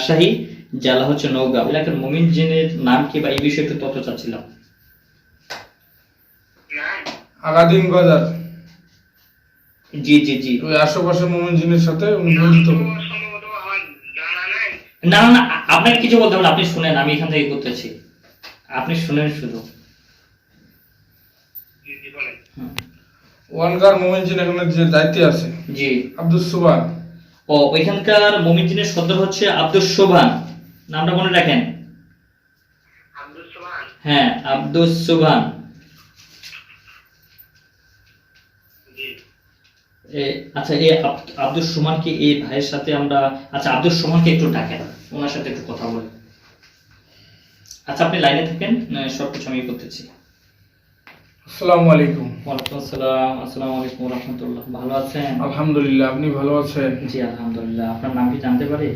রাজশাহী জেলা হচ্ছে নওগাঁ এলাকার মমিন জিনের নাম কি বা এই বিষয়ে একটু তথ্য চাচ্ছিলাম। আগাদিন বাজার জি জি জি। ওই আশেপাশে মোমিনজিনের সাথে উনি পরিচিত সম্ভবত আমার জানা নাই। না না না আপনাকে কিছু বলতে হবে না আপনি শুনেন আমি এখান থেকে করতেছি। আপনি শুনেন শুধু। জি, জি, বলেন। হুম। ওয়ানকার এখানে যে দায়িত্বে আছে জি। আব্দুল সুবান। ও ওইখানকার মমিনজিনের সদর হচ্ছে আব্দুল শোভান নামটা মনে রাখেন? হ্যাঁ আব্দুল এ, আচ্ছা এই আব- আব্দুল সুমানকে এই ভাইয়ের সাথে আমরা আচ্ছা আব্দুল সুমানকে একটু ডাকেন। ওনার সাথে একটু কথা বলি আচ্ছা আপনি লাইনে থাকেন? সব কিছু আমি করতেছি। আসসালামু আলাইকুম। ওয়ালাইকুম আসসালাম। আসসালামু আলাইকুম রহমতুল্লাহ। ভালো আছেন? আলহামদুলিল্লাহ আপনি ভালো আছেন? জি আলহামদুলিল্লাহ। আপনার নাম কি জানতে পারি?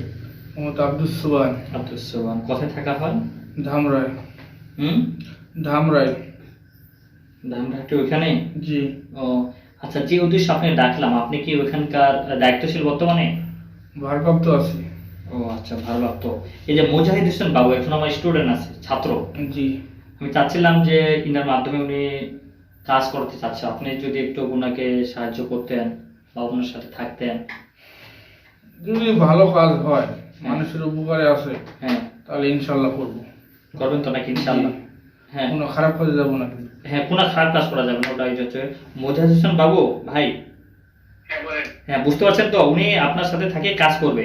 মোহাম্মদ সুবান সুবহান। কোথায় থাকা হয়? হুম? ধামরাটি ওইখানে? জি। ও আচ্ছা যে উদ্দেশ্যে আপনি ডাকলাম আপনি কি ওইখানকার দায়িত্বশীল বর্তমানে? ভারপ্রাপ্ত আছি। ও আচ্ছা ভালো লাগতো এই যে মুজাহিদ হোসেন বাবু এখন আমার স্টুডেন্ট আছে ছাত্র। জি। আমি চাচ্ছিলাম যে ইনার মাধ্যমে উনি কাজ করতে চাচ্ছে আপনি যদি একটু ওনাকে সাহায্য করতেন বা ওনার সাথে থাকতেন। যদি ভালো কাজ হয় মানুষের উপকারে আসে হ্যাঁ। তাহলে ইনশাল্লাহ করব। করবেন তো নাকি ইনশাল্লাহ হ্যাঁ। কোনো খারাপ কাজে যাব না। হ্যাঁ কোনো খারাপ কাজ করা যাবে না ওটা হচ্ছে। মুজাহিদ হোসেন বাবু ভাই। হ্যাঁ হ্যাঁ বুঝতে পারছেন তো উনি আপনার সাথে থাকে কাজ করবে।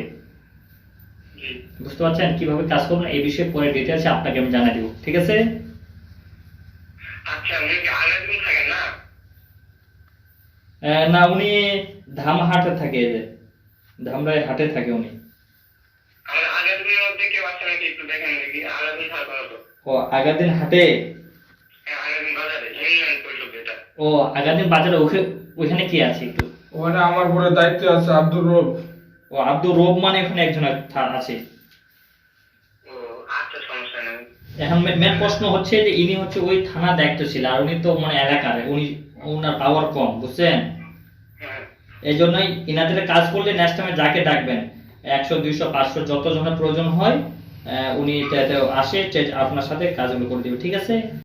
বুঝতে পারছেন কীভাবে কাজ করবেন এই বিষয়ে পরে ডিটেলসে আপনাকে আমি জানিয়ে দেবো ঠিক আছে? আচ্ছা উনি কি আগের দিন থাকেন না উনি ধামহাটে থাকে যে। ধামরাই হাটে থাকে উনি। ও আগাদিন হাটে? হ্যাঁ আগের দিন বাজারে ইউনিয়ন ও আগাদিন বাজারে ওখে ওইখানে কি আছে একটু? ওখানে আমার পরে দায়িত্ব আছে আব্দুর রব। ও আব্দুর রব মানে ওখানে একজন আছে। ও আচ্ছা সমস্যা নেই। এখন মেন প্রশ্ন হচ্ছে যে ইনি হচ্ছে ওই থানা দায়িত্ব ছিল আর উনি তো মানে এলাকার উনি ওনার পাওয়ার কম বুঝছেন? হ্যাঁ এই জন্যই ইনাদের কাজ করলে নেক্সট টাইমে যাকে ডাকবেন, একশো, দুইশো, পাঁচশো যত জনের প্রয়োজন হয় উনি আসে আপনার সাথে কাজগুলো করে দেবে, ঠিক আছে?